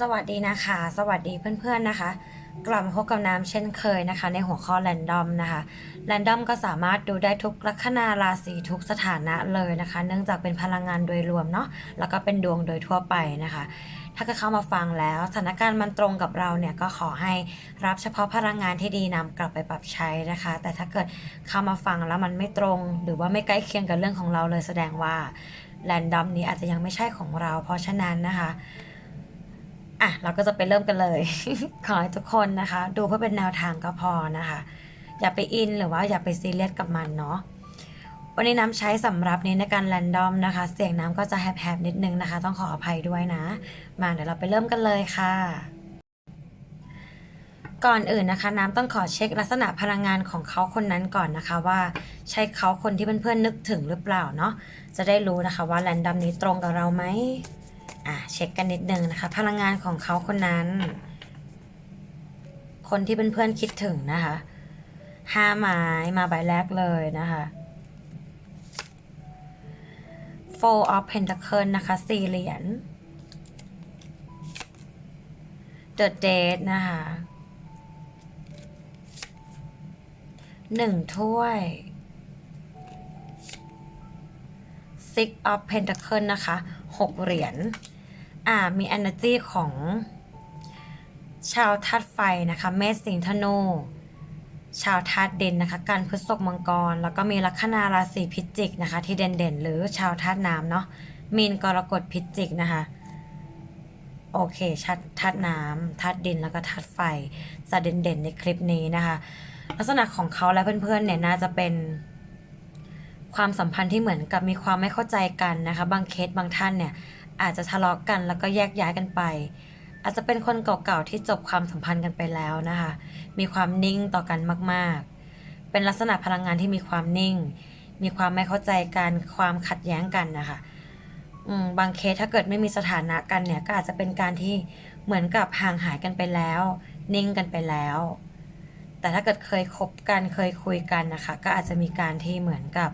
สวัสดีนะคะ สวัสดีเพื่อนๆนะคะ กลับมาพบกับน้ำเช่นเคยนะคะ ในหัวข้อแรนดอมนะคะแรนดอมก็สามารถดูได้ทุกลัคนาราศีทุกสถานะเลยนะคะ เนื่องจากเป็นพลังงานโดยรวมเนาะแล้วก็เป็นดวงโดยทั่วไปนะคะ ถ้าเกิดเข้ามาฟังแล้วสถานการณ์มันตรงกับเราเนี่ยก็ขอให้รับเฉพาะพลังงานที่ดีนำกลับไปปรับใช้นะคะ แต่ถ้าเกิดเข้ามาฟังแล้วมันไม่ตรง หรือว่าไม่ใกล้เคียงกับเรื่องของเราเลยแสดงว่าแรนดอมนี้อาจจะยังไม่ใช่ของเรา เพราะฉะนั้นนะคะ อะเราก็จะไปเริ่มกันเลย ขอให้ทุกคนนะคะ ดูเพื่อเป็นแนวทางก็พอนะคะ อย่าไปอินหรือว่าอย่าไปซีเรียสกับมันเนาะวันนี้น้ำใช้สำหรับนี้ในการแรนดอมนะคะ เสียงน้ำก็จะแหบๆนิดนึงนะคะ ต้องขออภัยด้วยนะ มาเดี๋ยวเราไปเริ่มกันเลยค่ะก่อนอื่นนะคะ น้ำต้องขอเช็คลักษณะพลังงานของเขาคนนั้นก่อนนะคะ ว่าใช่เขาคนที่เพื่อนๆนึกถึงหรือเปล่าเนาะจะได้รู้นะคะว่าแรนดอมนี้ตรงกับเราไหม อะเช็คกันนิดนึงนะคะ พลังงานของเขาคนนั้น คนที่เพื่อนๆคิดถึงนะคะห้าไม้มาใบแรกเลยนะคะ Four of Pentacle นะคะสี่เหรียญ The Date นะคะหนึ่งถ้วย Six of Pentacle นะคะหกเหรียญ อ่ามี energy ของชาวธาตุไฟนะคะเมษสิงห์ธนูชาวธาตุดินนะคะการพฤษภมังกร แล้วก็มีลัคนาราศีพิจิกนะคะ ที่เด่นๆ หรือชาวธาตุน้ำเนาะมีนกรกฎพิจิกนะคะโอเคชัดธาตุน้ำธาตุดินแล้วก็ธาตุไฟจะเด่นๆในคลิปนี้นะคะ ลักษณะของเขาและเพื่อนๆเนี่ยน่าจะเป็นความสัมพันธ์ที่เหมือนกับมีความไม่เข้าใจกันนะคะ บางเคสบางท่านเนี่ย อาจจะทะเลาะกันแล้วก็แยกย้ายกันไป อาจจะเป็นคนเก่าๆที่จบความสัมพันธ์กันไปแล้วนะคะ มีความนิ่งต่อกันมากๆ เป็นลักษณะพลังงานที่มีความนิ่ง มีความไม่เข้าใจกันความขัดแย้งกันนะคะบางเคสถ้าเกิดไม่มีสถานะกันเนี่ยก็อาจจะเป็นการที่เหมือนกับห่างหายกันไปแล้ว นิ่งกันไปแล้ว แต่ถ้าเกิดเคยคบกันเคยคุยกันนะคะ ก็อาจจะมีการที่เหมือนกับ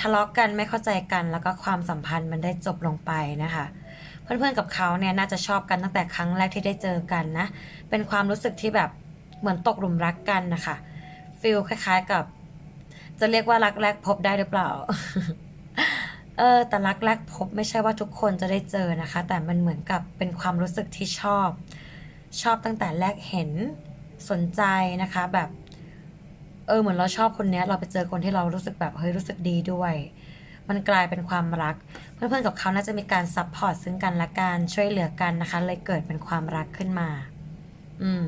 ทะเลาะกันไม่เข้าใจกันแล้วก็ความสัมพันธ์มันได้จบลงไปนะคะ เพื่อนๆกับเขาเนี่ยน่าจะชอบกันตั้งแต่ครั้งแรกที่ได้เจอกันนะ เป็นความรู้สึกที่แบบเหมือนตกหลุมรักกันนะคะฟิลคล้าย ๆกับ จะเรียกว่ารักแรกพบได้หรือเปล่าเออแต่รักแรกพบไม่ใช่ว่าทุกคนจะได้เจอนะคะ แต่มันเหมือนกับเป็นความรู้สึกที่ชอบ ชอบตั้งแต่แรกเห็นสนใจนะคะ แบบ เออเหมือนเราชอบคนเนี้ย เราไปเจอคนที่เรารู้สึกแบบเฮ้ยรู้สึกดีด้วย มันกลายเป็นความรัก เพื่อนๆกับเขาน่าจะมีการซัพพอร์ตซึ่งกันและกันช่วยเหลือกันนะคะ เลยเกิดเป็นความรักขึ้นมา อืม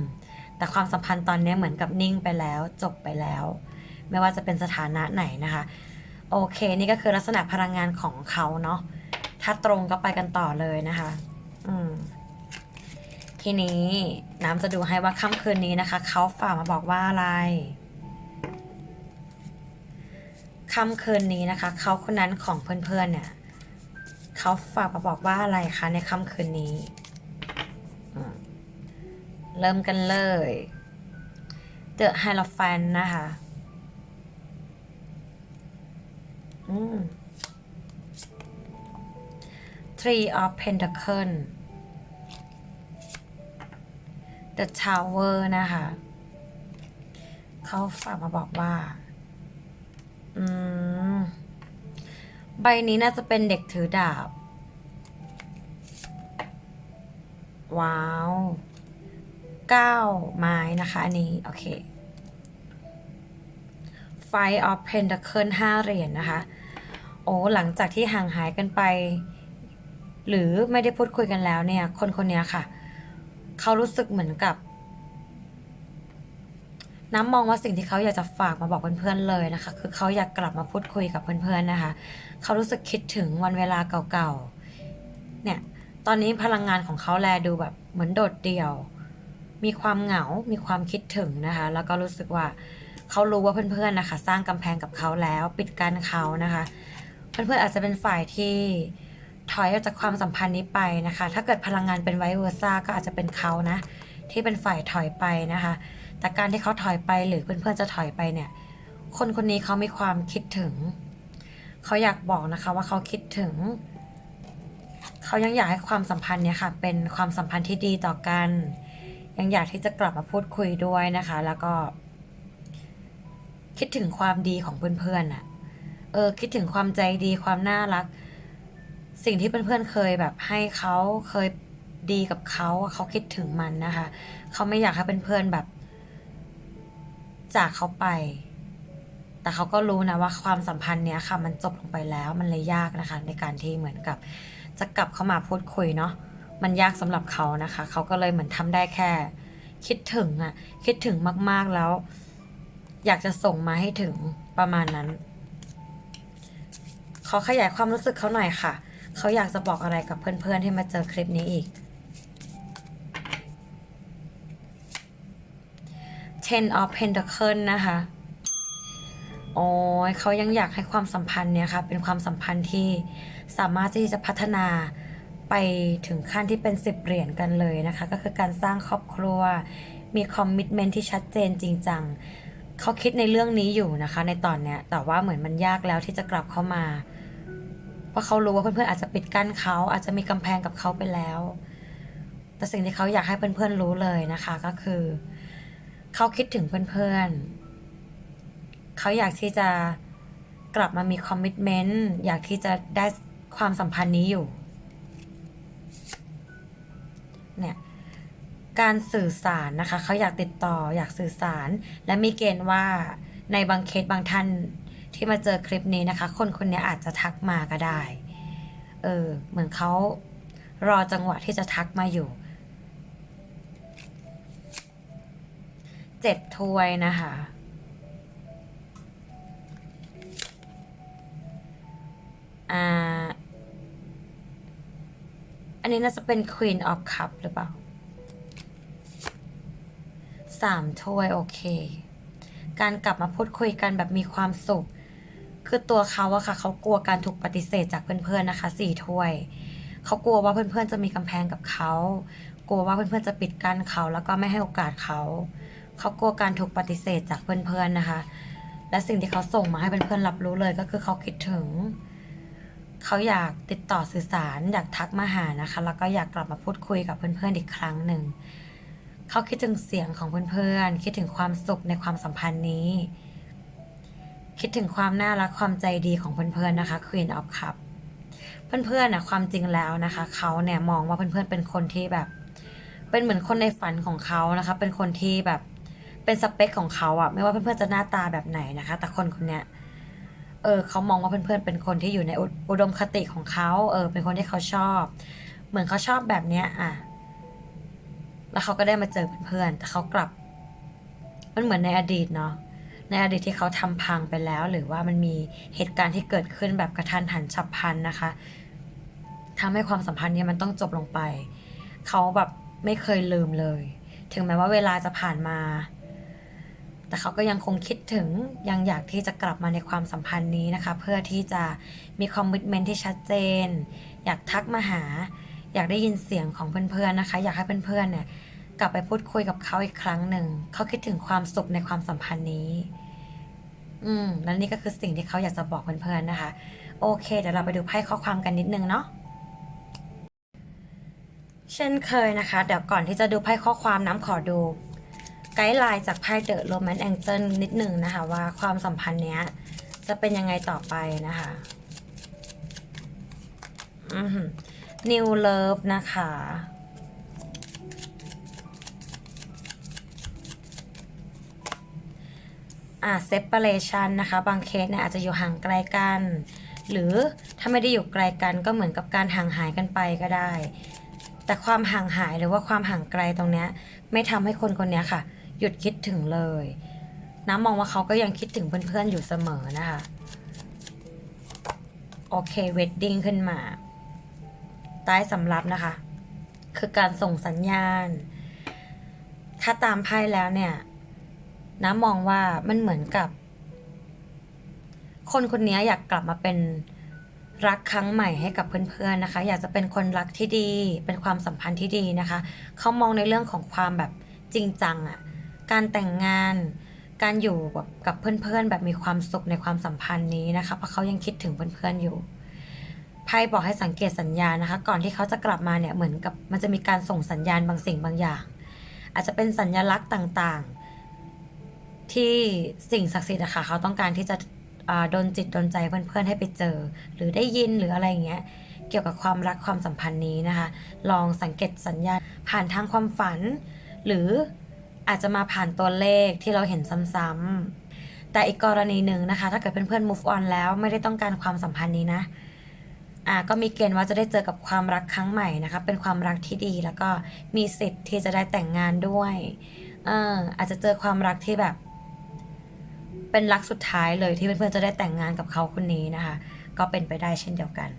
แต่ความสัมพันธ์ตอนนี้เหมือนกับนิ่งไปแล้ว จบไปแล้ว ไม่ว่าจะเป็นสถานะไหนนะคะ โอเค นี่ก็คือลักษณะพลังงานของเขาเนาะถ้าตรงก็ไปกันต่อเลยนะคะ อืมทีนี้น้ำจะดูให้ว่าค่ำคืนนี้นะคะ เขาฝากมาบอกว่าอะไร ค่ำคืนนี้นะคะ เขาคนนั้นของเพื่อนๆเนี่ยเขาฝากมาบอกว่าอะไรคะในค่ำคืนนี้ เริ่มกันเลย The h i e r o p h a n นะคะอืม Three of Pentacle The Tower นะคะ เขาฝากมาบอกว่า อืม ใบนี้น่าจะเป็นเด็กถือดาบ ว้าวเก้าไม้นะคะอันนี้ โอเค Five of Pentacle ห้าเหรียญนะคะ โอ้ หลังจากที่ห่างหายกันไป หรือไม่ได้พูดคุยกันแล้วเนี่ย คนคนนี้ค่ะ เขารู้สึกเหมือนกับ น้ำมองว่าสิ่งที่เขาอยากจะฝากมาบอกเพื่อนๆเลยนะคะ คือเขาอยากกลับมาพูดคุยกับเพื่อนๆนะคะ เขารู้สึกคิดถึงวันเวลาเก่าๆ เนี่ย ตอนนี้พลังงานของเขาแลดูแบบเหมือนโดดเดี่ยว มีความเหงา มีความคิดถึงนะคะ แล้วก็รู้สึกว่าเขารู้ว่าเพื่อนๆนะคะ สร้างกำแพงกับเขาแล้ว ปิดกั้นเขานะคะ เพื่อนๆอาจจะเป็นฝ่ายที่ถอยออกจากความสัมพันธ์นี้ไปนะคะ ถ้าเกิดพลังงานเป็นไวเวอร์ซ่าก็อาจจะเป็นเขานะ ที่เป็นฝ่ายถอยไปนะคะ แต่การที่เขาถอยไปหรือเพื่อนๆจะถอยไปเนี่ย คนคนนี้เขามีความคิดถึง เขาอยากบอกนะคะว่าเขาคิดถึง เขายังอยากให้ความสัมพันธ์เนี่ยค่ะ เป็นความสัมพันธ์ที่ดีต่อกัน ยังอยากที่จะกลับมาพูดคุยด้วยนะคะ แล้วก็ คิดถึงความดีของเพื่อนๆน่ะ เออ คิดถึงความใจดีความน่ารัก สิ่งที่เพื่อนๆเคยแบบให้เขาเคยดีกับเขาเขาคิดถึงมันนะคะ เขาไม่อยากให้เพื่อนๆแบบ จากเขาไป แต่เขาก็รู้นะว่าความสัมพันธ์เนี้ยค่ะ มันจบลงไปแล้วมันเลยยากนะคะ ในการที่เหมือนกับ จะกลับเข้ามาพูดคุยเนาะมันยากสำหรับเขานะคะ เขาก็เลยเหมือนทำได้แค่ คิดถึงอะคิดถึงมากๆแล้ว อยากจะส่งมาให้ถึงประมาณนั้น ขอขยายความรู้สึกเขาหน่อยค่ะ เขาอยากจะบอกอะไรกับเพื่อนๆที่มาเจอคลิปนี้อีก Ten of Pentacle นะคะ โอ้ยเขายังอยากให้ความสัมพันธ์เนี่ยค่ะ เป็นความสัมพันธ์ที่สามารถที่จะพัฒนาไปถึงขั้นที่เป็นสิบเหรียญกันเลยนะคะ ก็คือการสร้างครอบครัว มีคอมมิชเมนที่ชัดเจนจริงจังเขาคิดในเรื่องนี้อยู่นะคะ ในตอนเนี้ย แต่ว่าเหมือนมันยากแล้วที่จะกลับเข้ามา เพราะเขารู้ว่าเพื่อนๆอาจจะปิดกั้นเขาอาจจะมีกำแพงกับเขาไปแล้ว แต่สิ่งที่เขาอยากให้เพื่อนๆรู้เลยนะคะ ก็คือ เขาคิดถึงเพื่อนๆ เขาอยากที่จะกลับมามีคอมมิชเมนต์ อยากที่จะได้ความสัมพันธ์นี้อยู่ เนี่ย การสื่อสารนะคะ เขาอยากติดต่อ อยากสื่อสาร และมีเกณฑ์ว่าในบางเคสบางท่านที่มาเจอคลิปนี้นะคะ คนคนนี้อาจจะทักมาก็ได้ เออ เหมือนเขารอจังหวะที่จะทักมาอยู่ เจ็ดถ้วยนะคะ อ่า อันนี้น่าจะเป็น Queen of Cup หรือเปล่าสามถ้วยโอเค การกลับมาพูดคุยกันแบบมีความสุข คือตัวเขาอะค่ะ เขากลัวการถูกปฏิเสธจากเพื่อนๆนะคะสี่ถ้วย เขากลัวว่าเพื่อนๆจะมีกำแพงกับเขา กลัวว่าเพื่อนๆจะปิดกั้นเขา แล้วก็ไม่ให้โอกาสเขา เขากลัวการถูกปฏิเสธจากเพื่อนๆนะคะ และสิ่งที่เขาส่งมาให้เพื่อนๆรับรู้เลยก็คือเขาคิดถึง เขาอยากติดต่อสื่อสาร อยากทักมาหานะคะ แล้วก็อยากกลับมาพูดคุยกับเพื่อนๆอีกครั้งหนึ่ง เขาคิดถึงเสียงของเพื่อนๆ คิดถึงความสุขในความสัมพันธ์นี้ คิดถึงความน่ารักความใจดีของเพื่อนๆนะคะ Queen of Cup เพื่อนๆนะความจริงแล้วนะคะ เขาเนี่ยมองว่าเพื่อนๆเป็นคนที่แบบ เป็นเหมือนคนในฝันของเขานะคะ เป็นคนที่แบบ เป็นสเปคของเขาอะไม่ว่าเพื่อนๆจะหน้าตาแบบไหนนะคะ แต่คนคนเนี้ยเออเขามองว่าเพื่อนๆเป็นคนที่อยู่ในอุดมคติของเขาเออ เป็นคนที่เขาชอบ เหมือนเขาชอบแบบเนี้ยอะแล้วเขาก็ได้มาเจอเพื่อนๆแต่เขากลับ มันเหมือนในอดีตเนาะในอดีตที่เขาทำพังไปแล้ว หรือว่ามันมีเหตุการณ์ที่เกิดขึ้นแบบกระทันหันฉับพลันนะคะทำให้ความสัมพันธ์เนี้มันต้องจบลงไป เขาแบบไม่เคยลืมเลย ถึงแม้ว่าเวลาจะผ่านมา แต่เขาก็ยังคงคิดถึงยังอยากที่จะกลับมาในความสัมพันธ์นี้นะคะ เพื่อที่จะมีคอมมิชเมนที่ชัดเจน อยากทักมาหา อยากได้ยินเสียงของเพื่อนๆนะคะ อยากให้เพื่อนๆเนี่ยกลับไปพูดคุยกับเขาอีกครั้งหนึ่ง เขาคิดถึงความสุขในความสัมพันธ์นี้ อืม และนี่ก็คือสิ่งที่เขาอยากจะบอกเพื่อนๆนะคะ โอเค เดี๋ยวเราไปดูไพ่ข้อความกันนิดนึงเนาะ เช่นเคยนะคะ เดี๋ยวก่อนที่จะดูไพ่ข้อความน้ำขอดู ไกด์ไลน์จากไพ่เดอะโรแมนต์แองเจิลนิดหนึ่งนะคะ ว่าความสัมพันธ์เนี้ย จะเป็นยังไงต่อไปนะคะอือหือ New Love นะคะอ่า separation นะคะ บางเคสเนี่ยอาจจะอยู่ห่างไกลกัน หรือถ้าไม่ได้อยู่ไกลกันก็เหมือนกับการห่างหายกันไปก็ได้ แต่ความห่างหายหรือว่าความห่างไกลตรงเนี้ย ไม่ทำให้คนคนเนี้ยค่ะ หยุดคิดถึงเลย น้ำมองว่าเขาก็ยังคิดถึงเพื่อนๆอยู่เสมอนะคะ โอเคเวดดิ้งขึ้นมา ใต้สำรับนะคะ คือการส่งสัญญาณ ถ้าตามไพ่แล้วเนี่ย น้ำมองว่ามันเหมือนกับ คนคนนี้อยากกลับมาเป็นรักครั้งใหม่ให้กับเพื่อนๆนะคะ อยากจะเป็นคนรักที่ดี เป็นความสัมพันธ์ที่ดีนะคะ เขามองในเรื่องของความแบบจริงจังอะ การแต่งงาน การอยู่แบบกับเพื่อนๆ แบบมีความสุขในความสัมพันธ์นี้นะคะเพราะเขายังคิดถึงเพื่อนๆอยู่ไพ่บอกให้สังเกตสัญญาณนะคะ ก่อนที่เขาจะกลับมาเนี่ยเหมือนกับมันจะมีการส่งสัญญาณบางสิ่งบางอย่าง อาจจะเป็นสัญลักษณ์ต่างๆ ที่สิ่งศักดิ์สิทธิ์อะค่ะเขาต้องการที่จะโดนจิตโดนใจเพื่อนๆให้ไปเจอ หรือได้ยินหรืออะไรอย่างเงี้ยเกี่ยวกับความรักความสัมพันธ์นี้นะคะ ลองสังเกตสัญญาณผ่านทางความฝัน หรือ อาจจะมาผ่านตัวเลขที่เราเห็นซ้ำๆแต่อีกกรณีหนึ่งนะคะ ถ้าเกิดเพื่อนๆ move on แล้วไม่ได้ต้องการความสัมพันธ์นี้นะอ่าก็มีเกณฑ์ว่าจะได้เจอกับความรักครั้งใหม่นะคะ เป็นความรักที่ดีแล้วก็มีสิทธิ์ที่จะได้แต่งงานด้วยเอออาจจะเจอความรักที่แบบ เป็นรักสุดท้ายเลยที่เพื่อนๆจะได้แต่งงานกับเขาคนนี้นะคะ ก็เป็นไปได้เช่นเดียวกัน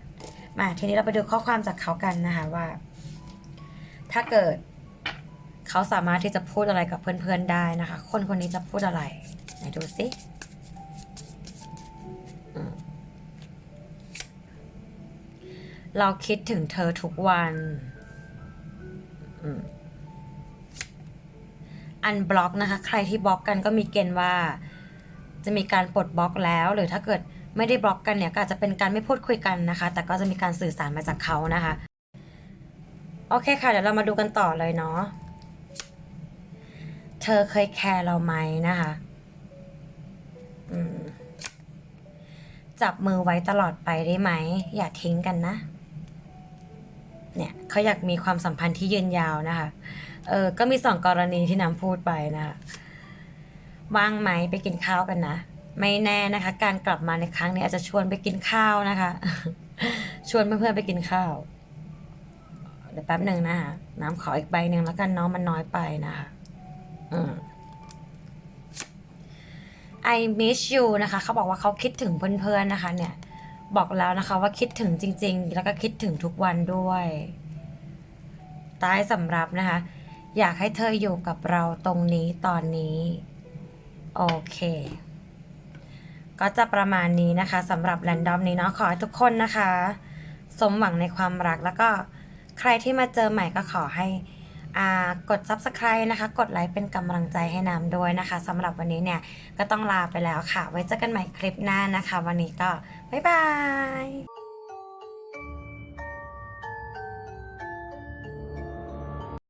มาทีนี้เราไปดูข้อความจากเขากันนะคะว่า ถ้าเกิด เขาสามารถที่จะพูดอะไรกับเพื่อนๆได้นะคะ คนคนนี้จะพูดอะไรไหนดูสิเราคิดถึงเธอทุกวัน อันบล็อกนะคะ ใครที่บล็อกกันก็มีเกณฑ์ว่า จะมีการปลดบล็อกแล้ว หรือถ้าเกิดไม่ได้บล็อกกันเนี่ยก็อาจจะเป็นการไม่พูดคุยกันนะคะ แต่ก็จะมีการสื่อสารมาจากเขานะคะ โอเคค่ะ เดี๋ยวเรามาดูกันต่อเลยเนาะ ธอเคยแคร์เราไหมนะคะจับมือไว้ตลอดไปได้ไหม อย่าทิ้งกันนะ เนี่ยเขาอยากมีความสัมพันธ์ที่ยืนยาวนะคะ เออ ก็มีสองกรณีที่น้ำพูดไปนะคะว่างไหมไปกินข้าวกันนะ ไม่แน่นะคะ การกลับมาในครั้งนี้อาจจะชวนไปกินข้าวนะคะ ชวนเพื่อนๆไปกินข้าว เดี๋ยวแป๊บหนึ่งนะคะน้ำขออีกใบหนึ่งแล้วกันเนาะมันน้อยไปนะคะ I miss you นะคะ เขาบอกว่าเขาคิดถึงเพื่อนๆนะคะ เนี่ย บอกแล้วนะคะว่าคิดถึงจริง ๆ แล้วก็คิดถึงทุกวันด้วยใต้สำรับนะคะ อยากให้เธออยู่กับเราตรงนี้ตอนนี้ โอเค ก็จะประมาณนี้นะคะสำหรับแรนดอมนี้เนาะขอให้ทุกคนนะคะ สมหวังในความรักแล้วก็ใครที่มาเจอใหม่ก็ขอให้ กด subscribe นะคะ กดไลค์เป็นกำลังใจให้น้ำด้วยนะคะสำหรับวันนี้เนี่ยก็ต้องลาไปแล้วค่ะ ไว้เจอกันใหม่คลิปหน้านะคะ วันนี้ก็บ๊ายบาย